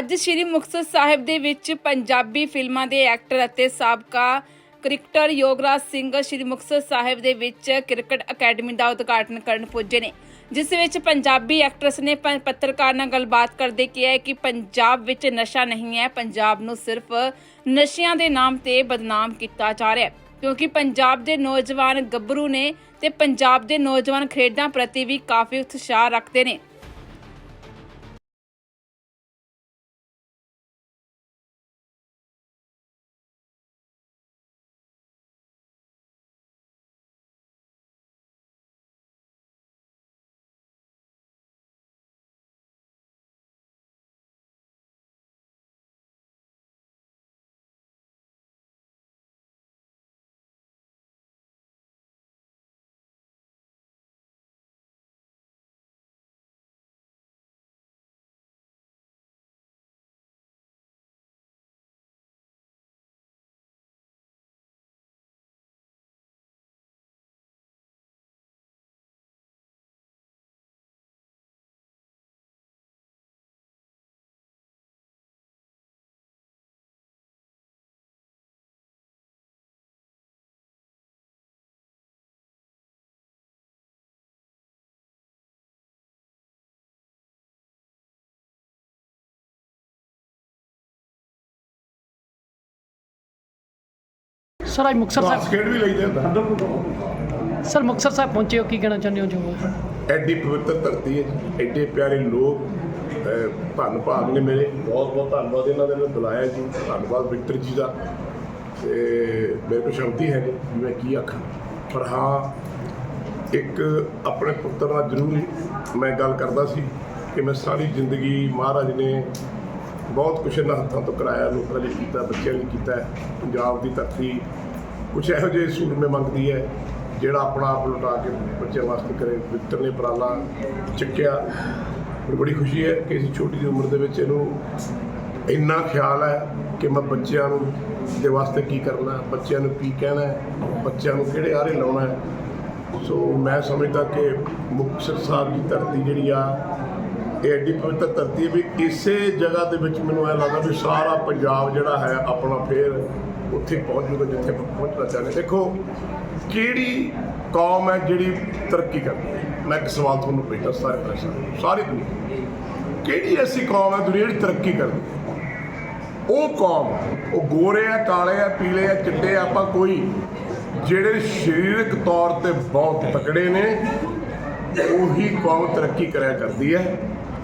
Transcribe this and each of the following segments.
ਅੱਜ ਸ੍ਰੀ ਮੁਕਤਸਰ ਸਾਹਿਬ ਦੇ ਵਿੱਚ ਪੰਜਾਬੀ ਫਿਲਮਾਂ ਦੇ ਐਕਟਰ ਅਤੇ ਸਾਬਕਾ ਕ੍ਰਿਕਟਰ ਯੋਗਰਾਜ ਸਿੰਘ ਸ੍ਰੀ ਮੁਕਤਸਰ ਸਾਹਿਬ ਦੇ ਵਿੱਚ ਕ੍ਰਿਕਟ ਅਕੈਡਮੀ ਦਾ ਉਦਘਾਟਨ ਕਰਨ ਪੁੱਜੇ ਨੇ, ਜਿਸ ਵਿੱਚ ਪੰਜਾਬੀ ਐਕਟਰਸ ਨੇ ਪੱਤਰਕਾਰ ਨਾਲ ਗੱਲਬਾਤ ਕਰਦੇ ਕਿਹਾ ਕਿ ਪੰਜਾਬ ਵਿੱਚ ਨਸ਼ਾ ਨਹੀਂ ਹੈ, ਪੰਜਾਬ ਨੂੰ ਸਿਰਫ ਨਸ਼ਿਆਂ ਦੇ ਨਾਮ ਤੇ ਬਦਨਾਮ ਕੀਤਾ ਜਾ ਰਿਹਾ ਹੈ, ਕਿਉਂਕਿ ਪੰਜਾਬ ਦੇ ਨੌਜਵਾਨ ਗੱਭਰੂ ਨੇ ਤੇ ਪੰਜਾਬ ਦੇ ਨੌਜਵਾਨ ਖੇਡਾਂ ਪ੍ਰਤੀ ਵੀ ਕਾਫੀ ਉਤਸ਼ਾਹ ਰੱਖਦੇ ਨੇ। ਸਰ ਅੱਜ ਮੁਕਤਸਰ ਸਾਹਿਬ ਬਾਸਕਟ ਵੀ ਲਈਦੇ ਹੁੰਦਾ ਸਰ ਮੁਕਤਸਰ ਸਾਹਿਬ ਪਹੁੰਚੇ ਹੋ ਕੀ ਕਹਿਣਾ ਚਾਹੁੰਦੇ ਹੋ ਜੋ? ਐਡੀ ਪਵਿੱਤਰ ਧਰਤੀ ਹੈ ਜੀ, ਐਡੇ ਪਿਆਰੇ ਲੋਕ ਅਹ, ਧੰਨ ਭਾਗ ਨੇ ਮੇਰੇ। ਬਹੁਤ ਬਹੁਤ ਧੰਨਵਾਦ ਇਹਨਾਂ ਦੇ ਨੇ ਬੁਲਾਇਆ ਜੀ। ਧੰਨਵਾਦ ਵਿਕਟਰ ਜੀ ਦਾ। ਤੇ ਮੇਰੇ ਕੋਲ ਸ਼ਬਦ ਹੀ ਹੈ ਨਹੀਂ ਵੀ ਮੈਂ ਕੀ ਆਖਾਂ। ਪਰ ਹਾਂ ਇੱਕ ਆਪਣੇ ਪੁੱਤਰ ਨਾਲ ਜ਼ਰੂਰ ਮੈਂ ਗੱਲ ਕਰਦਾ ਸੀ ਕਿ ਮੈਂ ਸਾਰੀ ਜ਼ਿੰਦਗੀ ਮਹਾਰਾਜ ਨੇ ਬਹੁਤ ਕੁਛ ਇਹਨਾਂ ਹੱਥਾਂ ਤੋਂ ਕਰਾਇਆ ਲੋਕਾਂ ਲਈ ਕੀਤਾ ਬੱਚਿਆਂ ਲਈ ਕੀਤਾ ਹੈ। ਪੰਜਾਬ ਦੀ ਧਰਤੀ ਕੁਛ ਇਹੋ ਜਿਹੇ ਸੂਰਮੇ ਮੰਗਦੀ ਹੈ, ਜਿਹੜਾ ਆਪਣਾ ਆਪ ਲੁਟਾ ਕੇ ਬੱਚਿਆਂ ਵਾਸਤੇ ਕਰੇ ਵਿਕਟਰ ਨੇ ਪ੍ਰਾਲਾ ਚੱਕਿਆ। ਮੈਨੂੰ ਬੜੀ ਖੁਸ਼ੀ ਹੈ ਕਿ ਇਸ ਛੋਟੀ ਉਮਰ ਦੇ ਵਿੱਚ ਇਹਨੂੰ ਇੰਨਾ ਖਿਆਲ ਹੈ ਕਿ ਮੈਂ ਬੱਚਿਆਂ ਨੂੰ ਦੇ ਵਾਸਤੇ ਕੀ ਕਰਨਾ, ਬੱਚਿਆਂ ਨੂੰ ਕੀ ਕਹਿਣਾ ਬੱਚਿਆਂ ਨੂੰ ਕਿਹੜੇ ਆਰੇ ਲਾਉਣਾ ਹੈ। ਸੋ ਮੈਂ ਸਮਝਦਾ ਕਿ ਮੁਕਤਸਰ ਸਾਹਿਬ ਦੀ ਧਰਤੀ ਜਿਹੜੀ ਆ, ਇਹ ਐਡੀ ਪਵਿੱਤਰ ਧਰਤੀ ਹੈ ਵੀ ਇਸੇ ਜਗ੍ਹਾ ਦੇ ਵਿੱਚ ਮੈਨੂੰ ਐ ਲੱਗਦਾ ਵੀ ਸਾਰਾ ਪੰਜਾਬ ਜਿਹੜਾ ਹੈ ਆਪਣਾ ਫੇਰ ਉੱਥੇ ਪਹੁੰਚ ਜੂਗਾ ਜਿੱਥੇ ਆਪਾਂ ਪਹੁੰਚਣਾ ਚਾਹੁੰਦੇ ਦੇਖੋ, ਕਿਹੜੀ ਕੌਮ ਹੈ ਜਿਹੜੀ ਤਰੱਕੀ ਕਰਦੀ ਹੈ? ਮੈਂ ਇੱਕ ਸਵਾਲ ਤੁਹਾਨੂੰ ਭੇਜਦਾ, ਸਾਰੇ ਪ੍ਰਸ਼ਨ ਸਾਰੀ ਦੁਨੀਆ ਕਿਹੜੀ ਐਸੀ ਕੌਮ ਹੈ ਦੁਨੀਆ ਜਿਹੜੀ ਤਰੱਕੀ ਕਰਦੀ ਹੈ? ਉਹ ਕੌਮ, ਉਹ ਗੋਰੇ ਆ ਕਾਲੇ ਆ ਪੀਲੇ ਆ ਚਿੱਟੇ ਆ ਆਪਾਂ ਕੋਈ, ਜਿਹੜੇ ਸਰੀਰਕ ਤੌਰ ਤੇ ਬਹੁਤ ਤਕੜੇ ਨੇ, ਉਹੀ ਕੌਮ ਤਰੱਕੀ ਕਰਿਆ ਕਰਦੀ ਹੈ।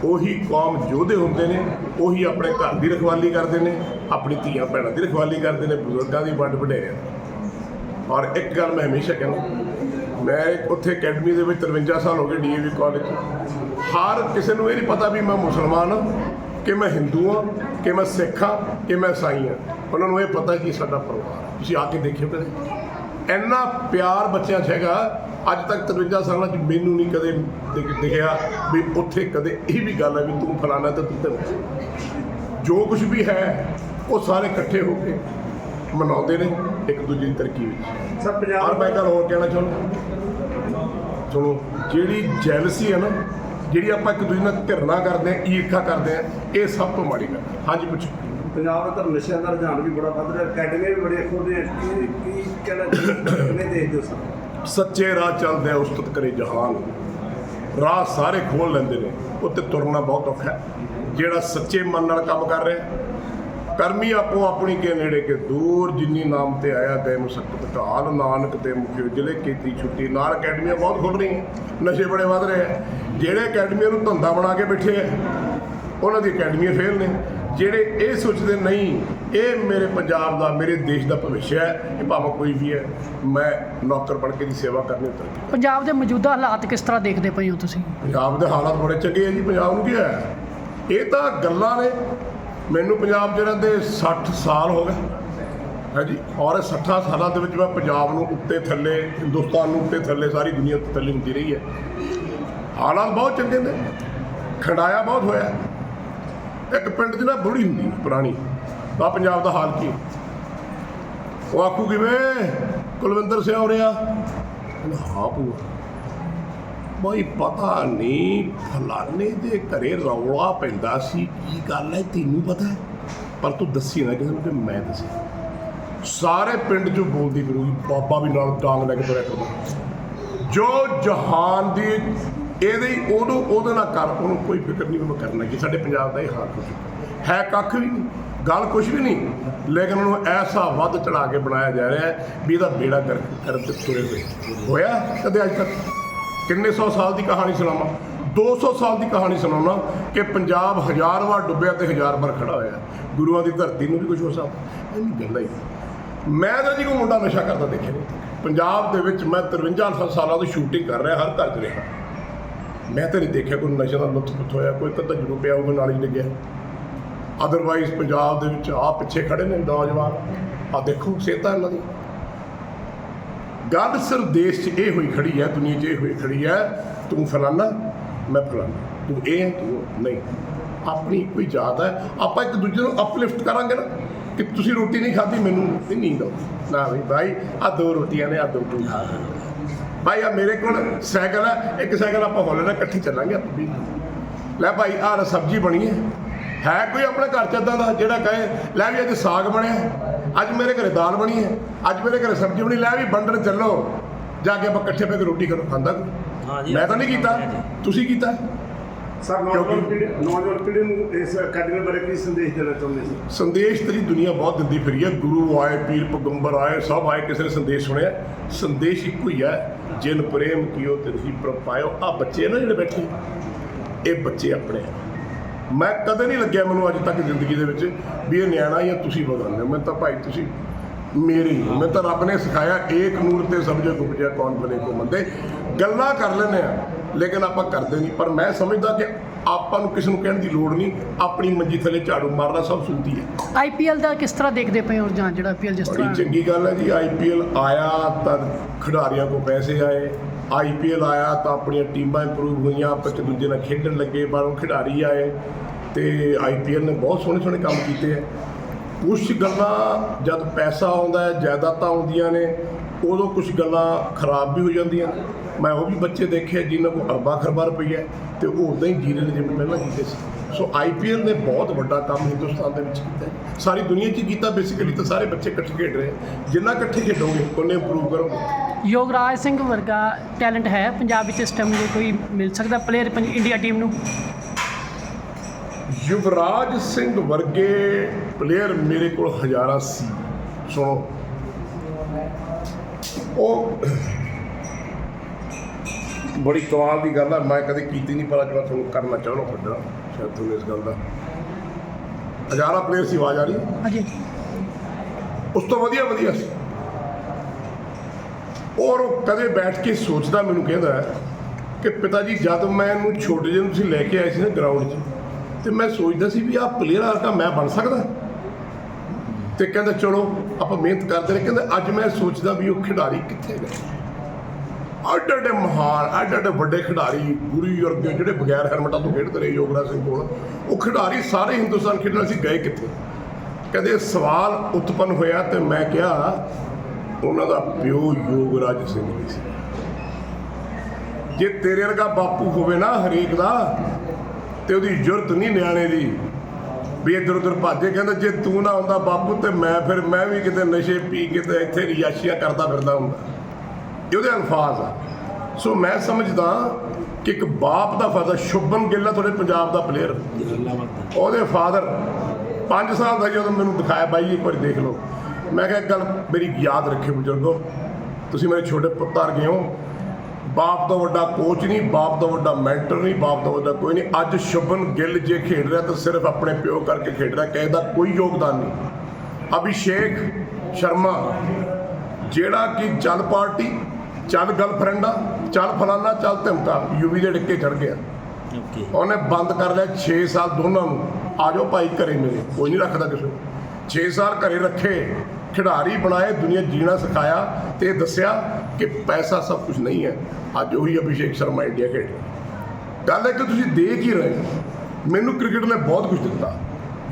ਉਹੀ ਕੌਮ ਯੋਧੇ ਹੁੰਦੇ ਨੇ, ਉਹੀ ਆਪਣੇ ਘਰ ਦੀ ਰਖਵਾਲੀ ਕਰਦੇ ਨੇ, ਆਪਣੀ ਧੀਆਂ ਭੈਣਾਂ ਦੀ ਰਖਵਾਲੀ ਕਰਦੇ ਨੇ, ਬਜ਼ੁਰਗਾਂ ਦੀ ਵੰਡ ਵਡੇਰਿਆਂ ਦੀ। ਔਰ ਇੱਕ ਗੱਲ ਮੈਂ ਹਮੇਸ਼ਾ ਕਹਿੰਦਾ, ਮੈਂ ਉੱਥੇ ਅਕੈਡਮੀ ਦੇ ਵਿੱਚ 53 ਸਾਲ ਹੋ ਗਏ ਡੀਏਵੀ ਕਾਲਜ ਹਰ ਕਿਸੇ ਨੂੰ ਇਹ ਨਹੀਂ ਪਤਾ ਵੀ ਮੈਂ ਮੁਸਲਮਾਨ ਹਾਂ, ਕਿ ਮੈਂ ਹਿੰਦੂ ਹਾਂ, ਕਿ ਮੈਂ ਸਿੱਖ ਹਾਂ, ਕਿ ਮੈਂ ਈਸਾਈ ਹਾਂ। ਉਹਨਾਂ ਨੂੰ ਇਹ ਪਤਾ ਕਿ ਸਾਡਾ ਪਰਿਵਾਰ ਤੁਸੀਂ ਆ ਕੇ ਦੇਖਿਓ ਕਦੇ। ਇੰਨਾ ਪਿਆਰ ਬੱਚਿਆਂ 'ਚ ਹੈਗਾ ਅੱਜ ਤੱਕ 53 ਸਾਲਾਂ 'ਚ ਮੈਨੂੰ ਨਹੀਂ ਕਦੇ ਦਿਖ- ਦਿਖਿਆ ਵੀ ਉੱਥੇ ਕਦੇ ਇਹ ਵੀ ਗੱਲ ਹੈ ਵੀ ਤੂੰ ਫਲਾਣਾ ਤੇ ਤੂੰ ਤੇ ਜੋ ਕੁਝ ਵੀ ਹੈ ਉਹ ਸਾਰੇ ਇਕੱਠੇ ਹੋ ਕੇ ਮਨਾਉਂਦੇ ਨੇ ਇੱਕ ਦੂਜੇ ਦੀ ਤਰੱਕੀ ਵਿੱਚ। ਸਰ ਔਰ ਪੰਜਾਬ ਮੈਂ ਗੱਲ ਹੋਰ ਕਹਿਣਾ ਚਾਹੁੰਦਾ। ਸੁਣੋ ਜਿਹੜੀ ਜੈਲਸੀ ਹੈ ਨਾ ਜਿਹੜੀ ਆਪਾਂ ਇੱਕ ਦੂਜੇ ਨਾਲ ਧਿਰਨਾ ਕਰਦੇ ਆ ਈਰਖਾ ਕਰਦੇ ਆ ਇਹ ਸਭ ਤੋਂ ਮਾੜੀ ਗੱਲ। ਹਾਂਜੀ ਪੁੱਛੋ। ਪੰਜਾਬ ਦਾ ਤਾਂ ਨਸ਼ਿਆਂ ਦਾ ਰੁਝਾਨ ਵੀ ਬੜਾ ਵੱਧ ਰਿਹਾ ਅਕੈਡਮੀ ਵੀ ਬੜੇ ਖੋਲ੍ਹ ਰਹੀ ਕੀ ਕੀ ਕਹਿਣਾ ਕਿਵੇਂ ਦੇਖਦੇ ਹੋ ਸਰ? ਸੱਚੇ ਰਾਹ ਚੱਲਦੇ ਆ ਉਸਤਤ ਕਰੇ ਜਹਾਨ। ਰਾਹ ਸਾਰੇ ਖੋਲ ਲੈਂਦੇ ਨੇ ਉੱਤੇ ਤੁਰਨਾ ਬਹੁਤ ਔਖਾ ਹੈ। ਜਿਹੜਾ ਸੱਚੇ ਮਨ ਨਾਲ ਕੰਮ ਕਰ ਰਿਹਾ ਕਰਮੀ ਆਪੋ ਆਪਣੀ ਕੇ ਨੇੜੇ ਕੇ ਦੂਰ, ਜਿੰਨੀ ਨਾਮ ਤੇ ਆਇਆ ਗਏ ਮੁਸਕਤ ਢਾਲ ਨਾਨਕ ਤੇ ਮੁਖਿਓ ਜ਼ਿਲ੍ਹੇ ਕੀਤੀ ਛੁੱਟੀ, ਨਾਲ ਅਕੈਡਮੀਆਂ ਬਹੁਤ ਖੁੱਲ ਰਹੀਆਂ, ਨਸ਼ੇ ਬੜੇ ਵੱਧ ਰਹੇ ਆ ਜਿਹੜੇ ਅਕੈਡਮੀਆਂ ਨੂੰ ਧੰਦਾ ਬਣਾ ਕੇ ਬੈਠੇ ਆ ਉਹਨਾਂ ਦੀ ਅਕੈਡਮੀਆਂ ਫੇਲ ਨੇ। ਜਿਹੜੇ ਇਹ ਸੋਚਦੇ ਨਹੀਂ ਇਹ ਮੇਰੇ ਪੰਜਾਬ ਦਾ ਮੇਰੇ ਦੇਸ਼ ਦਾ ਭਵਿੱਖ ਹੈ ਇਹ ਭਾਵੇਂ ਕੋਈ ਵੀ ਹੈ ਮੈਂ ਨੌਕਰ ਬਣ ਕੇ ਦੀ ਸੇਵਾ ਕਰਨੀ ਉਤਰ ਪੰਜਾਬ ਦੇ ਮੌਜੂਦਾ ਹਾਲਾਤ ਕਿਸ ਤਰ੍ਹਾਂ ਦੇਖਦੇ ਪਏ ਹੋ ਤੁਸੀਂ? ਪੰਜਾਬ ਦੇ ਹਾਲਾਤ ਬੜੇ ਚੰਗੇ ਆ ਜੀ ਪੰਜਾਬ ਨੂੰ ਕੀ ਹੈ? ਇਹ ਤਾਂ ਗੱਲਾਂ ਨੇ। ਮੈਨੂੰ ਪੰਜਾਬ 'ਚ ਰਹਿੰਦੇ 60 ਸਾਲ ਹੋ ਗਏ ਹੈ ਜੀ ਔਰ ਇਹ 60 ਸਾਲਾਂ ਦੇ ਵਿੱਚ ਮੈਂ ਪੰਜਾਬ ਨੂੰ ਉੱਤੇ ਥੱਲੇ ਹਿੰਦੁਸਤਾਨ ਨੂੰ ਉੱਤੇ ਥੱਲੇ ਸਾਰੀ ਦੁਨੀਆ ਉੱਤੇ ਥੱਲੇ ਹੁੰਦੀ ਰਹੀ ਹੈ। ਹਾਲਾਤ ਬਹੁਤ ਚੰਗੇ ਨੇ। ਖੰਡਾਇਆ ਬਹੁਤ ਹੋਇਆ। ਇੱਕ ਪਿੰਡ 'ਚ ਨਾ ਬੁੜੀ ਹੁੰਦੀ ਪੁਰਾਣੀ। ਆ ਪੰਜਾਬ ਦਾ ਹਾਲ ਕੀ ਉਹ ਆਖੂ ਕਿਵੇਂ? ਕੁਲਵਿੰਦਰ ਸਿੰਘ ਹੋ ਰਿਹਾ ਹਾਂ ਭੂਆ। ਬਈ, ਪਤਾ ਨਹੀਂ, ਫਲਾਣੇ ਦੇ ਘਰੇ ਰੌਲਾ ਪੈਂਦਾ ਸੀ। ਕੀ ਗੱਲ ਹੈ? ਤੈਨੂੰ ਪਤਾ ਪਰ ਤੂੰ ਦੱਸੀ ਨਾ ਕਿਸੇ ਨੂੰ ਕਿ ਮੈਂ ਦੱਸੀ। ਸਾਰੇ ਪਿੰਡ 'ਚ ਬੋਲਦੀ ਫਿਰੂਗੀ, ਬਾਬਾ ਵੀ ਨਾਲ ਡਾਂਗ ਲੈ ਕੇ ਤੁਰਿਆ ਕਰਦਾ ਜੋ ਜਹਾਨ ਦੀ ਇਹਦੇ ਹੀ ਉਹਨੂੰ, ਉਹਦੇ ਨਾਲ ਕਰ, ਉਹਨੂੰ ਕੋਈ ਫਿਕਰ ਨਹੀਂ ਮੈਂ ਕਰਨਾ ਕਿ ਸਾਡੇ ਪੰਜਾਬ ਦਾ ਇਹ ਹਾਲ ਹੋ। ਚੁੱਕਾ ਹੈ ਕੱਖ ਵੀ ਨਹੀਂ, ਗੱਲ ਕੁਝ ਵੀ ਨਹੀਂ, ਲੇਕਿਨ ਉਹਨੂੰ ਐਸਾ ਵੱਧ ਚੜਾ ਕੇ ਬਣਾਇਆ ਜਾ ਰਿਹਾ ਹੈ ਵੀ ਇਹਦਾ ਬੇੜਾ ਕਰ ਕਰ ਤੁਰੇ ਹੋਏ। ਹੋਇਆ ਕਦੇ ਅੱਜ ਤੱਕ? ਕਿੰਨੇ ਸੌ ਸਾਲ ਦੀ ਕਹਾਣੀ ਸੁਣਾਵਾਂ? 200 ਸਾਲ ਦੀ ਕਹਾਣੀ ਸੁਣਾਉਣਾ ਕਿ ਪੰਜਾਬ ਹਜ਼ਾਰ ਵਾਰ ਡੁੱਬਿਆ ਤੇ ਹਜ਼ਾਰ ਵਾਰ ਖੜਾ ਹੋਇਆ। ਗੁਰੂਆਂ ਦੀ ਧਰਤੀ ਨੂੰ ਵੀ ਕੁਝ ਹੋ ਸਕਦਾ। ਇਹ ਨਹੀਂ ਗੱਲਾਂ ਹੀ ਮੈਂ ਤਾਂ ਜੀ ਕੋਈ ਮੁੰਡਾ ਨਸ਼ਾ ਕਰਦਾ ਦੇਖਿਆ ਪੰਜਾਬ ਦੇ ਵਿੱਚ ਮੈਂ 53 ਸਾਲਾਂ ਤੋਂ ਸ਼ੂਟਿੰਗ ਕਰ ਰਿਹਾ, ਹਰ ਘਰ 'ਚ ਰਿਹਾ। ਮੈਂ ਤਾਂ ਨਹੀਂ ਦੇਖਿਆ ਕੋਈ ਨਸ਼ੇ ਦਾ ਲੁੱਤਫ ਹੋਇਆ, ਕੋਈ ਕਦਾ ਜਰੂਰ ਪਿਆ ਹੋਊਗਾ, ਨਾਲ ਹੀ ਡਿੱਗਿਆ। ਅਦਰਵਾਈਜ਼ ਪੰਜਾਬ ਦੇ ਵਿੱਚ ਆ ਪਿੱਛੇ ਖੜੇ ਨੇ ਨੌਜਵਾਨ। ਆ ਦੇਖੋ, ਸਿਹਤਾਂ ਇਹਨਾਂ ਦੀ। ਗੱਲ ਸਿਰਫ ਦੇਸ਼ 'ਚ ਇਹ ਹੋਈ ਖੜੀ ਹੈ, ਦੁਨੀਆ 'ਚ ਇਹ ਹੋਈ ਖੜੀ ਹੈ, ਤੂੰ ਫਲਾਨਾ, ਮੈਂ ਫਲਾਨਾ। ਤੂੰ ਇਹ ਹੈ, ਤੂੰ ਨਹੀਂ, ਆਪਣੀ ਕੋਈ ਜਾਤ ਹੈ। ਆਪਾਂ ਇੱਕ ਦੂਜੇ ਨੂੰ ਅਪਲਿਫਟ ਕਰਾਂਗੇ ਨਾ, ਕਿ ਤੁਸੀਂ ਰੋਟੀ ਨਹੀਂ ਖਾਧੀ, ਮੈਨੂੰ ਨਹੀਂ ਨੀਂਦ ਆਉਂਦੀ ਨਾ ਵੀ ਭਾਈ ਆ ਦੋ ਰੋਟੀਆਂ ਨੇ ਆ ਦੋ ਤੂੰ ਖਾ ਭਾਈ ਆ ਮੇਰੇ ਕੋਲ ਸਾਈਕਲ ਹੈ ਇੱਕ ਸਾਈਕਲ ਆਪਾਂ ਹੋ ਲੈਣਾ ਇਕੱਠੀ ਚੱਲਾਂਗੇ ਆਪਾਂ। ਵੀ ਲੈ ਭਾਈ ਆਹ ਸਬਜ਼ੀ ਬਣੀ ਹੈ। ਹੈ ਕੋਈ ਆਪਣੇ ਘਰ ਚ ਏਦਾਂ ਦਾ ਜਿਹੜਾ ਕਹੇ ਲੈ ਵੀ ਅੱਜ ਸਾਗ ਬਣਿਆ ਅੱਜ ਮੇਰੇ ਘਰੇ ਦਾਲ ਬਣੀ ਹੈ ਅੱਜ ਮੇਰੇ ਘਰੇ ਸਬਜ਼ੀ ਬਣੀ ਲੈ ਵੀ ਵੰਡਣ ਚੱਲੋ। ਜਾ ਕੇ ਆਪਾਂ ਇਕੱਠੇ ਬੈ ਕੇ ਰੋਟੀ ਕਰੋ। ਖਾਂਦਾ ਕੋਈ? ਮੈਂ ਤਾਂ ਨਹੀਂ ਕੀਤਾ। ਤੁਸੀਂ ਕੀਤਾ? ਸਰ ਨੌਜਵਾਨ ਪੀੜ੍ਹੀ ਨੌਜਵਾਨ ਪੀੜ੍ਹੀ ਨੂੰ ਇਸ ਅਕੈਡਮੀ ਬਾਰੇ ਕੀ ਸੰਦੇਸ਼ ਦੇਣਾ ਚਾਹੁੰਦੇ ਸੀ? ਸੰਦੇਸ਼ ਤੇਰੀ ਦੁਨੀਆ ਬਹੁਤ ਦਿੰਦੀ ਫਿਰੀ ਹੈ। ਗੁਰੂ ਆਏ ਪੀਰ ਪੈਗੰਬਰ ਆਏ ਸਭ ਆਏ ਕਿਸੇ ਨੇ ਸੰਦੇਸ਼ ਸੁਣਿਆ। ਸੰਦੇਸ਼ ਇੱਕੋ ਹੀ ਹੈ। ਜਿਨ ਪ੍ਰੇਮ ਕੀਓ ਤਿਨਹੀ ਪ੍ਰਪਾਇਓ ਆ ਬੱਚੇ ਨਾ ਜਿਹੜੇ ਬੈਠੇ, ਇਹ ਬੱਚੇ ਆਪਣੇ ਆ। ਮੈਂ ਕਦੇ ਨਹੀਂ ਲੱਗਿਆ ਮੈਨੂੰ ਅੱਜ ਤੱਕ ਜ਼ਿੰਦਗੀ ਦੇ ਵਿੱਚ ਵੀ ਇਹ ਨਿਆਣਾ ਜਾਂ ਤੁਸੀਂ ਬਦਲਨੇ ਮੈਂ ਤਾਂ ਭਾਈ ਤੁਸੀਂ ਮੇਰੇ ਹੀ ਮੈਂ ਤਾਂ ਰੱਬ ਨੇ ਸਿਖਾਇਆ, ਏਕ ਨੂਰ ਤੇ ਸਮਝੇ ਗੁਪਜਿਆ ਕੌਣ ਬਨੇ ਕੋ ਮੰਦੇ। ਗੱਲਾਂ ਕਰ ਲੈਂਦੇ ਆ, ਲੇਕਿਨ ਆਪਾਂ ਕਰਦੇ ਨਹੀਂ। ਪਰ ਮੈਂ ਸਮਝਦਾ ਕਿ ਆਪਾਂ ਨੂੰ ਕਿਸੇ ਨੂੰ ਕਹਿਣ ਦੀ ਲੋੜ ਨਹੀਂ ਆਪਣੀ ਮੰਜੀ ਥੱਲੇ ਝਾੜੂ ਮਾਰਨਾ ਸਭ ਸੁਣਦੀ ਹੈ। ਆਈਪੀਐਲ ਦਾ ਕਿਸ ਤਰ੍ਹਾਂ ਦੇਖਦੇ ਪਏ ਹੋ ਜਾਂ ਜਿਹੜਾ ਆਈਪੀਐਲ ਜਿਸ ਬੜੀ ਤਰ੍ਹਾਂ? ਚੰਗੀ ਗੱਲ ਹੈ ਜੀ ਆਈਪੀਐਲ ਆਇਆ ਤਾਂ ਖਿਡਾਰੀਆਂ ਕੋ ਪੈਸੇ ਆਏ। ਆਈਪੀਐਲ ਆਇਆ ਤਾਂ ਆਪਣੀਆਂ ਟੀਮਾਂ ਇੰਪਰੂਵ ਹੋਈਆਂ ਆਪਸ ਚ ਦੂਜੇ ਨਾਲ ਖੇਡਣ ਲੱਗੇ ਬਾਹਰੋਂ ਖਿਡਾਰੀ ਆਏ ਤੇ ਆਈਪੀਐਲ ਨੇ ਬਹੁਤ ਸੋਹਣੇ ਸੋਹਣੇ ਕੰਮ ਕੀਤੇ ਹੈ। ਕੁਝ ਗੱਲਾਂ ਜਦ ਪੈਸਾ ਆਉਂਦਾ ਹੈ ਜਾਇਦਾਦਾਂ ਆਉਂਦੀਆਂ ਨੇ ਉਦੋਂ ਕੁਝ ਗੱਲਾਂ ਖਰਾਬ ਵੀ ਹੋ ਜਾਂਦੀਆਂ। ਮੈਂ ਉਹ ਵੀ ਬੱਚੇ ਦੇਖੇ ਜਿਨ੍ਹਾਂ ਕੋਲ ਅਰਬਾਂ ਖਰਬਾਂ ਰੁਪਈਆ ਹੈ ਤੇ ਉਹ ਉਦਾਂ ਹੀ ਜੀ ਰਹੇ ਨੇ ਜਿਵੇਂ ਪਹਿਲਾਂ ਕੀਤੇ ਸੀ। ਸੋ ਆਈਪੀਐਲ ਨੇ ਬਹੁਤ ਵੱਡਾ ਕੰਮ ਹਿੰਦੁਸਤਾਨ ਦੇ ਵਿੱਚ ਕੀਤਾ। ਸਾਰੀ ਦੁਨੀਆ 'ਚ ਕੀਤਾ ਬੇਸਿਕਲੀ ਤਾਂ ਸਾਰੇ ਬੱਚੇ ਇਕੱਠੇ ਖੇਡ ਰਹੇ। ਜਿੰਨਾ ਇਕੱਠੇ ਖੇਡੋਗੇ ਉਹਨੇ ਇੰਪਰੂਵ ਕਰੋਗੇ। ਯੋਗਰਾਜ ਸਿੰਘ ਵਰਗਾ ਟੈਲੈਂਟ ਹੈ ਪੰਜਾਬ ਵਿੱਚ ਇਸ ਟਾਈਮ ਜੇ ਕੋਈ ਮਿਲ ਸਕਦਾ ਪਲੇਅਰ ਇੰਡੀਆ ਟੀਮ ਨੂੰ। ਯੁਵਰਾਜ ਸਿੰਘ ਵਰਗੇ ਪਲੇਅਰ ਮੇਰੇ ਕੋਲ ਹਜ਼ਾਰਾਂ ਸੀ। ਸੁਣੋ। ਉਹ ਬੜੀ ਕਮਾਲ ਦੀ ਗੱਲ ਹੈ ਮੈਂ ਕਦੇ ਕੀਤੀ ਨਹੀਂ ਪਰ ਅੱਜ ਮੈਂ ਤੁਹਾਨੂੰ ਕਰਨਾ ਚਾਹੁੰਦਾ ਵੱਡਾ ਸ਼ਾਇਦ ਤੁਹਾਨੂੰ ਇਸ ਗੱਲ ਦਾ। ਹਜ਼ਾਰਾਂ ਪਲੇਅਰ ਸੀ ਆਵਾਜ਼ ਆ ਰਹੀ? ਹਾਂਜੀ। ਉਸ ਤੋਂ ਵਧੀਆ ਵਧੀਆ ਸੀ। ਔਰ ਉਹ ਕਦੇ ਬੈਠ ਕੇ ਸੋਚਦਾ ਮੈਨੂੰ ਕਹਿੰਦਾ ਕਿ ਪਿਤਾ ਜੀ ਜਦ ਮੈਂ ਇਹਨੂੰ ਛੋਟੇ ਜਿਹੇ ਨੂੰ ਤੁਸੀਂ ਲੈ ਕੇ ਆਏ ਸੀ ਨਾ ਗਰਾਊਂਡ 'ਚ ਤੇ ਮੈਂ ਸੋਚਦਾ ਸੀ ਵੀ ਆਹ ਪਲੇਅਰ ਵਰਗਾ ਮੈਂ ਬਣ ਸਕਦਾ। ਤੇ ਕਹਿੰਦਾ ਚਲੋ ਆਪਾਂ ਮਿਹਨਤ ਕਰਦੇ ਨੇ ਕਹਿੰਦਾ ਅੱਜ ਮੈਂ ਸੋਚਦਾ ਵੀ ਉਹ ਖਿਡਾਰੀ ਕਿੱਥੇ ਗਏ? ਅੱਡ ਅੱਡ ਮਹਾਨ ਅੱਡ ਅੱਡ ਵੱਡੇ ਖਿਡਾਰੀ ਗੁਰੂ ਵਰਗੇ ਜਿਹੜੇ ਬਗੈਰ ਹੈਲਮਟਾਂ ਤੋਂ ਖੇਡਦੇ ਰਹੇ ਯੋਗਰਾਜ ਸਿੰਘ ਕੋਲ, ਉਹ ਖਿਡਾਰੀ ਸਾਰੇ ਹਿੰਦੁਸਤਾਨ ਖੇਡਣ ਸੀ ਗਏ ਕਿੱਥੇ? ਕਹਿੰਦੇ ਸਵਾਲ ਉਤਪਨ ਹੋਇਆ ਤੇ ਮੈਂ ਕਿਹਾ ਉਹਨਾਂ ਦਾ ਪਿਓ ਯੋਗਰਾਜ ਸਿੰਘ ਵੀ ਸੀ। ਜੇ ਤੇਰੇ ਵਰਗਾ ਬਾਪੂ ਹੋਵੇ ਨਾ ਹਰੇਕ ਦਾ, ਤੇ ਉਹਦੀ ਜ਼ਰੂਰਤ ਨਹੀਂ ਨਿਆਣੇ ਦੀ, ਵੀ ਇੱਧਰ ਉੱਧਰ ਭਾਜੇ ਕਹਿੰਦਾ ਜੇ ਤੂੰ ਨਾ ਆਉਂਦਾ ਬਾਪੂ ਤੇ ਮੈਂ ਫਿਰ, ਮੈਂ ਵੀ ਕਿਤੇ ਨਸ਼ੇ ਪੀ ਕੇ ਤੇ ਇੱਥੇ ਰਿਆਸ਼ੀਆਂ ਕਰਦਾ ਫਿਰਦਾ ਹੁੰਦਾ। ਇਹ ਉਹਦੇ ਅਲਫਾਜ਼ ਆ। ਸੋ ਮੈਂ ਸਮਝਦਾ ਕਿ ਇੱਕ ਬਾਪ ਦਾ ਫਾਦਰ ਸ਼ੁਭਨ ਗਿੱਲ ਆ ਤੁਹਾਡੇ ਪੰਜਾਬ ਦਾ ਪਲੇਅਰ ਉਹਦੇ ਫਾਦਰ 5 ਸਾਲ ਦਾ ਜਦੋਂ ਮੈਨੂੰ ਦਿਖਾਇਆ, ਬਾਈ, ਇੱਕ ਵਾਰੀ ਦੇਖ ਲਓ। ਮੈਂ ਕਿਹਾ, ਇੱਕ ਗੱਲ ਮੇਰੀ ਯਾਦ ਰੱਖਿਓ ਬਜ਼ੁਰਗੋ, ਤੁਸੀਂ ਮੇਰੇ ਛੋਟੇ ਪੁੱਤਰ ਗਏ ਹੋ। ਬਾਪ ਤੋਂ ਵੱਡਾ ਕੋਚ ਨਹੀਂ, ਬਾਪ ਤੋਂ ਵੱਡਾ ਮੈਂਟਰ ਨਹੀਂ, ਬਾਪ ਤੋਂ ਵੱਡਾ ਕੋਈ ਨਹੀਂ। ਅੱਜ ਸ਼ੁਭਨ ਗਿੱਲ ਜੇ ਖੇਡ ਰਿਹਾ, ਤਾਂ ਸਿਰਫ ਆਪਣੇ ਪਿਓ ਕਰਕੇ ਖੇਡ ਰਿਹਾ, ਕਿਸੇ ਦਾ ਕੋਈ ਯੋਗਦਾਨ ਨਹੀਂ। ਅਭਿਸ਼ੇਕ ਸ਼ਰਮਾ, ਜਿਹੜਾ ਕਿ ਚੱਲ ਪਾਰਟੀ ਚੱਲ ਗਰਲਫ੍ਰੈਂਡ ਆ ਚੱਲ ਫਲਾਨਾ ਚੱਲ ਧਮਕਾ। ਯੂਵੀ ਦੇ ਡਿੱਕੇ ਚੜ ਗਿਆ। ਉਹਨੇ ਬੰਦ ਕਰ ਲਿਆ 6 ਸਾਲ ਦੋਨਾਂ ਨੂੰ। ਆ ਜਾਓ ਭਾਈ ਘਰੇ ਮੇਰੇ ਕੋਈ ਨਹੀਂ ਰੱਖਦਾ ਕਿਸੇ ਨੂੰ। 6 ਸਾਲ ਘਰੇ ਰੱਖੇ ਖਿਡਾਰੀ ਬਣਾਏ ਦੁਨੀਆ ਜੀਣਾ ਸਿਖਾਇਆ ਤੇ ਦੱਸਿਆ ਕਿ ਪੈਸਾ ਸਭ ਕੁਝ ਨਹੀਂ ਹੈ। ਅੱਜ ਉਹੀ ਅਭਿਸ਼ੇਕ ਸ਼ਰਮਾ ਇੰਡੀਆ ਖੇਡ। ਗੱਲ ਹੈ ਕਿ ਤੁਸੀਂ ਦੇਖ ਹੀ ਰਹੇ। ਮੈਨੂੰ ਕ੍ਰਿਕਟ ਨੇ ਬਹੁਤ ਕੁਝ ਦਿੱਤਾ।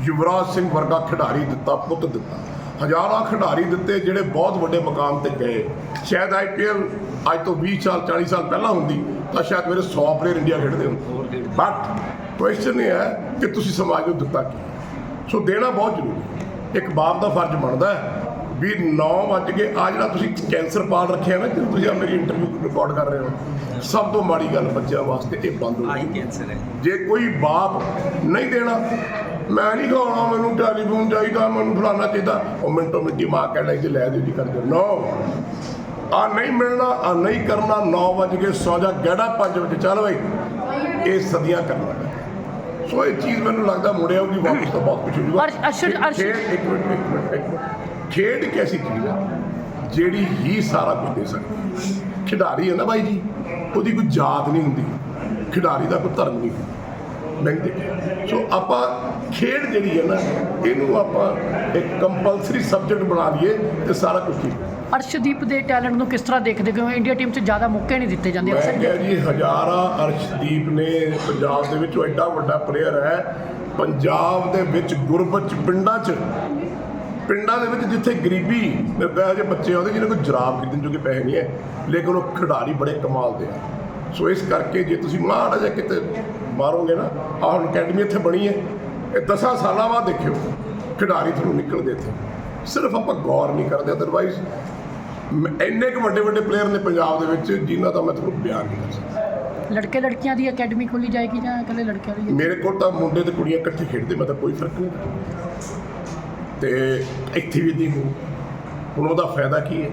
ਯੁਵਰਾਜ ਸਿੰਘ ਵਰਗਾ ਖਿਡਾਰੀ ਦਿੱਤਾ ਪੁੱਤ ਦਿੱਤਾ। ਹਜ਼ਾਰਾਂ ਖਿਡਾਰੀ ਦਿੱਤੇ ਜਿਹੜੇ ਬਹੁਤ ਵੱਡੇ ਮਕਾਮ ਤੇ ਗਏ। ਸ਼ਾਇਦ ਆਈਪੀਐਲ ਅੱਜ ਤੋਂ 20 ਸਾਲ 40 ਸਾਲ ਪਹਿਲਾਂ ਹੁੰਦੀ ਤਾਂ ਸ਼ਾਇਦ ਮੇਰੇ 100 ਪਲੇਅਰ ਇੰਡੀਆ ਖੇਡਦੇ ਹੁੰਦੇ। ਬਟ ਕੁਐਸਚਨ ਇਹ ਹੈ ਕਿ ਤੁਸੀਂ ਸਮਾਜ ਨੂੰ ਦਿੱਤਾ ਕੀ? ਸੋ ਦੇਣਾ ਬਹੁਤ ਜ਼ਰੂਰੀ। ਇੱਕ ਬਾਪ ਦਾ ਫਰਜ਼ ਬਣਦਾ ਹੈ ਵੀ 9 ਵਜ ਕੇ ਆ ਜਿਹੜਾ ਤੁਸੀਂ ਕੈਂਸਰ ਪਾਲ ਰੱਖਿਆ ਨਾ ਜਦੋਂ ਤੁਸੀਂ ਆ ਮੇਰੀ ਇੰਟਰਵਿਊ ਰਿਕਾਰਡ ਕਰ ਰਹੇ ਹੋ ਸਭ ਤੋਂ ਮਾੜੀ ਗੱਲ ਬੱਚਿਆਂ ਵਾਸਤੇ ਇਹ ਬੰਦ ਹੋ ਹੈ। ਜੇ ਕੋਈ ਬਾਪ ਨਹੀਂ ਦੇਣਾ ਮੈਂ ਨਹੀਂ ਖਾਣਾ ਮੈਨੂੰ ਟੈਲੀਫੋਨ ਚਾਹੀਦਾ ਮੈਨੂੰ ਫਲਾਣਾ ਚਾਹੀਦਾ। ਉਹ ਮਿੰਟੋ ਮਿੰਟੀ ਮਾਂ ਕਹਿ ਲਈ ਜੇ ਲੈ ਦਿਓ ਜੀ ਕਰ ਦਿਓ। ਨੋ। ਆ ਨਹੀਂ ਮਿਲਣਾ ਆ ਨਹੀਂ ਕਰਨਾ 9 ਵਜੇ ਕੇ ਸੌ ਜਾ ਗੜਾ 5 ਵਜੇ। ਚੱਲ ਬਈ ਇਹ ਸਦੀਆਂ ਕਰਨਾ ਹੈ। ਸੋ ਇਹ ਚੀਜ਼ ਮੈਨੂੰ ਲੱਗਦਾ ਮੁੜਿਆ ਉਹਦੀ ਵਾਪਸ ਤਾਂ ਬਹੁਤ ਕੁਝ ਹੋ ਜੂਗਾ। ਅਰਸ਼- ਅਰਸ਼- ਅਰਸ਼- ਖੇਡ ਐਸੀ ਚੀਜ਼ ਹੈ ਜਿਹੜੀ ਹੀ ਸਾਰਾ ਕੁਝ ਦੇ ਸਕਦੀ। ਖਿਡਾਰੀ ਹੈ ਨਾ ਬਾਈ ਜੀ ਉਹਦੀ ਕੋਈ ਜਾਤ ਨਹੀਂ ਹੁੰਦੀ। ਖਿਡਾਰੀ ਦਾ ਕੋਈ ਧਰਮ ਨਹੀਂ। ਹੁੰਦਾ ਦੇਖਿਆ ਸੋ ਆਪਾਂ ਖੇਡ ਜਿਹੜੀ ਹੈ ਨਾ ਇਹਨੂੰ ਆਪਾਂ ਇੱਕ ਕੰਪਲਸਰੀ ਸਬਜੈਕਟ ਬਣਾ ਲਈਏ ਤੇ ਸਾਰਾ ਕੁਝ ਠੀਕ। ਅਰਸ਼ਦੀਪ ਦੇ ਟੈਲੈਂਟ ਨੂੰ ਕਿਸ ਤਰ੍ਹਾਂ ਦੇਖਦੇ ਹੋ? ਇੰਡੀਆ ਟੀਮ 'ਚ ਜ਼ਿਆਦਾ ਮੌਕੇ ਨਹੀਂ ਦਿੱਤੇ ਜਾਂਦੇ ਅਕਸਰ। ਜੀ ਹਜ਼ਾਰਾਂ ਅਰਸ਼ਦੀਪ ਨੇ ਪੰਜਾਬ ਦੇ ਵਿੱਚ ਐਡਾ ਵੱਡਾ ਪਲੇਅਰ ਹੈ। ਪੰਜਾਬ ਦੇ ਵਿੱਚ ਗੁਰਬਤ ਪਿੰਡਾਂ 'ਚ ਪਿੰਡਾਂ ਦੇ ਵਿੱਚ ਜਿੱਥੇ ਗਰੀਬੀ ਇਹੋ ਜਿਹੇ ਬੱਚੇ ਆਉਂਦੇ ਜਿਹਨਾਂ ਕੋਲ ਜਰਾਬ ਖਰੀਦਣ ਜੋਗੇ ਪੈਸੇ ਨਹੀਂ ਹੈ ਲੇਕਿਨ ਉਹ ਖਿਡਾਰੀ ਬੜੇ ਕਮਾਲ ਦੇ ਆ। ਸੋ ਇਸ ਕਰਕੇ ਜੇ ਤੁਸੀਂ ਮਾੜਾ ਜਿਹਾ ਕਿਤੇ ਮਾਰੋਗੇ ਨਾ ਆਹ ਹੁਣ ਅਕੈਡਮੀ ਇੱਥੇ ਬਣੀ ਹੈ। ਇਹ 10 ਸਾਲਾਂ ਬਾਅਦ ਦੇਖਿਓ ਖਿਡਾਰੀ ਤੁਹਾਨੂੰ ਨਿਕਲਦੇ ਇੱਥੇ। ਸਿਰਫ ਆਪਾਂ ਗੌਰ ਨਹੀਂ ਕਰਦੇ ਅਦਰਵਾਈਜ਼ ਇੰਨੇ ਕੁ ਵੱਡੇ ਵੱਡੇ ਪਲੇਅਰ ਨੇ ਪੰਜਾਬ ਦੇ ਵਿੱਚ ਜਿਨ੍ਹਾਂ ਦਾ ਮੈਂ ਤੁਹਾਨੂੰ ਬਿਆਨ ਨਹੀਂ ਕਰ ਸਕਦਾ ਲੜਕੇ ਲੜਕੀਆਂ ਦੀ ਅਕੈਡਮੀ ਖੋਲੀ ਜਾਏਗੀ ਜਾਂ ਇਕੱਲੇ ਲੜਕਿਆਂ ਦੀ? ਮੇਰੇ ਕੋਲ ਤਾਂ ਮੁੰਡੇ ਤੇ ਕੁੜੀਆਂ ਇਕੱਠੇ ਖੇਡਦੇ ਮੈਂ ਤਾਂ ਕੋਈ ਫ਼ਰਕ ਨਹੀਂ ਤੇ ਇੱਥੇ ਵੀ ਦੀ ਹੁਣ ਉਹਦਾ ਫਾਇਦਾ ਕੀ ਹੈ?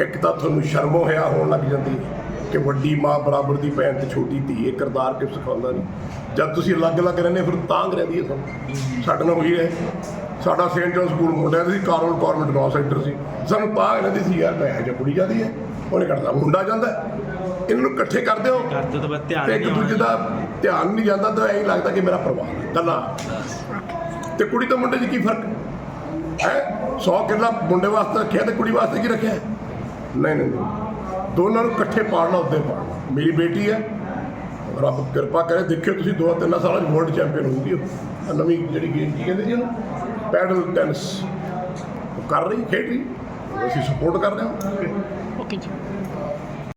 ਇੱਕ ਤਾਂ ਤੁਹਾਨੂੰ ਸ਼ਰਮ ਹੋਇਆ ਹੋਣ ਲੱਗ ਜਾਂਦੀ ਹੈ। ਕਿ ਵੱਡੀ ਮਾਂ ਬਰਾਬਰ ਦੀ ਭੈਣ ਤੇ ਛੋਟੀ ਧੀ ਇਹ ਕਿਰਦਾਰ ਕਿ ਸਿਖਾਉਂਦਾ ਨਹੀਂ? ਜਦ ਤੁਸੀਂ ਅਲੱਗ-ਅਲੱਗ ਰਹਿੰਦੇ ਫਿਰ ਤਾਂਗ ਰਹਿੰਦੀ ਹੈ ਤੁਹਾਨੂੰ। ਸਾਡੇ ਨਾਲ ਹੋਈ ਹੈ। ਸਾਡਾ ਸੇਂਟ ਜੋਨ ਸਕੂਲ ਮੁੰਡਿਆਂ ਦਾ ਸੀ ਕਾਰਲ ਗਵਰਨਮੈਂਟ ਲਾਅ ਸੈਂਟਰ ਸੀ। ਸਾਨੂੰ ਤਾਂਗ ਰਹਿੰਦੀ ਸੀ ਯਾਰ ਮੈਂ ਜਿਹਾ ਕੁੜੀ ਜਾਂਦੀ ਹੈ? ਉਹਨੇ ਕਰਦਾ ਮੁੰਡਾ ਜਾਂਦਾ ਹੈ। ਇਹਨਾਂ ਨੂੰ ਇਕੱਠੇ ਕਰ ਦਿਓ ਕਰਦੇ ਤਾਂ ਬਸ ਧਿਆਨ ਇੱਕ ਦੂਜੇ ਦਾ ਧਿਆਨ ਨਹੀਂ ਜਾਂਦਾ ਤਾਂ ਐਂ ਲੱਗਦਾ ਕਿ ਮੇਰਾ ਪਰਿਵਾਰ ਹੈ। ਕੱਲਾ ਤੇ ਕੁੜੀ ਤੇ ਮੁੰਡੇ 'ਚ ਕੀ ਫ਼ਰਕ? ਹੈ? 100 ਕਿੱਲਾ ਮੁੰਡੇ ਵਾਸਤੇ ਰੱਖਿਆ ਤੇ ਕੁੜੀ ਵਾਸਤੇ ਕੀ ਰੱਖਿਆ? ਨਹੀਂ ਨਹੀਂ। ਦੋਨਾਂ ਨੂੰ ਇਕੱਠੇ ਪਾੜਨਾ ਉੱਤੇ ਪਾੜਨਾ ਮੇਰੀ ਬੇਟੀ ਹੈ। ਰੱਬ ਕਿਰਪਾ ਕਰੇ। ਦੇਖਿਓ ਤੁਸੀਂ ਦੋ ਤਿੰਨ ਸਾਲਾਂ 'ਚ ਵਰਲਡ ਚੈਂਪੀਅਨ ਹੋਊਗੀ ਉਹ। ਨਵੀਂ ਜਿਹੜੀ ਗੇਮ ਕੀ ਕਹਿੰਦੇ ਜੀ ਉਹਨੂੰ? ਪੈਡਲ ਟੈਨਿਸ ਉਹ ਕਰ ਰਹੀ, ਖੇਡ ਰਹੀ। ਅਸੀਂ ਸਪੋਰਟ ਕਰ ਰਹੇ ਹਾਂ। ਓਕੇ ਜੀ।